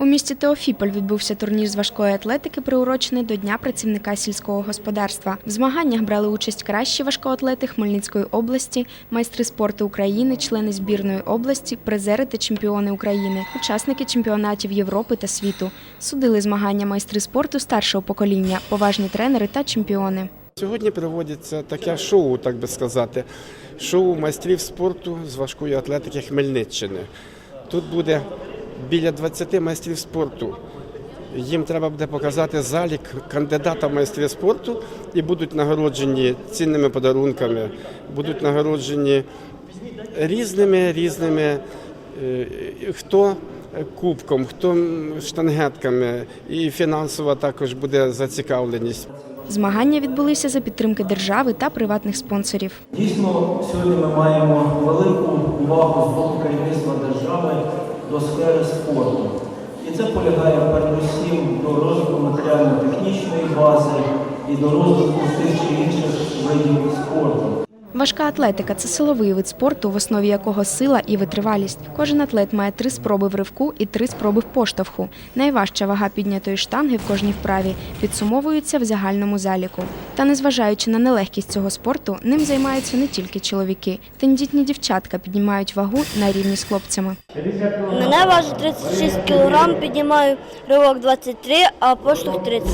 У місті Теофіполь відбувся турнір з важкої атлетики, приурочений до Дня працівника сільського господарства. В змаганнях брали участь кращі важкоатлети Хмельницької області, майстри спорту України, члени збірної області, призери та чемпіони України, учасники чемпіонатів Європи та світу. Судили змагання майстри спорту старшого покоління, поважні тренери та чемпіони. Сьогодні проводиться таке шоу, так би сказати, шоу майстрів спорту з важкої атлетики Хмельниччини. Тут буде біля 20 майстрів спорту. Їм треба буде показати залік кандидата в майстри спорту і будуть нагороджені цінними подарунками, будуть нагороджені різними різними е, хто кубком, хто штангетками, і фінансова також буде зацікавленість. Змагання відбулися за підтримки держави та приватних спонсорів. Дійсно, сьогодні ми маємо велику увагу з боку керівництва держави до сфери спорту. І це полягає передусім до розвитку матеріально-технічної бази і до розвитку тих чи інших видів спорту. Важка атлетика це силовий вид спорту, в основі якого сила і витривалість. Кожен атлет має три спроби в ривку і три спроби в поштовху. Найважча вага піднятої штанги в кожній вправі підсумовується в загальному заліку. Та незважаючи на нелегкість цього спорту, ним займаються не тільки чоловіки. Тендітні дівчатка піднімають вагу на рівні з хлопцями. Мене важить 36 кг, піднімаю ривок 23, а поштовх 30.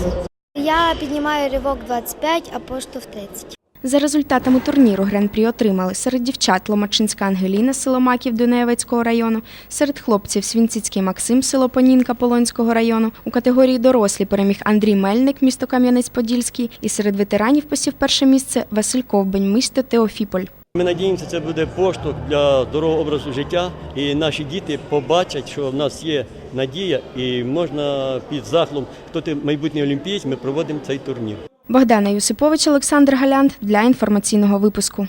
Я піднімаю ривок 25, а поштовх 30. За результатами турніру гран-прі отримали серед дівчат Ломачинська Ангеліна з село Маків Дунаєвецького району, серед хлопців Свінціцький Максим з село Понінка Полонського району. У категорії дорослі переміг Андрій Мельник, місто Кам'янець-Подільський, і серед ветеранів посів перше місце Василь Ковбень, місто Теофіполь. Ми надіємося, це буде поштовх для здорового образу життя, і наші діти побачать, що в нас є надія, і можна під захлом, хто ти майбутній олімпієць, ми проводимо цей турнір. Богдана Юсипович, Олександр Галянд для інформаційного випуску.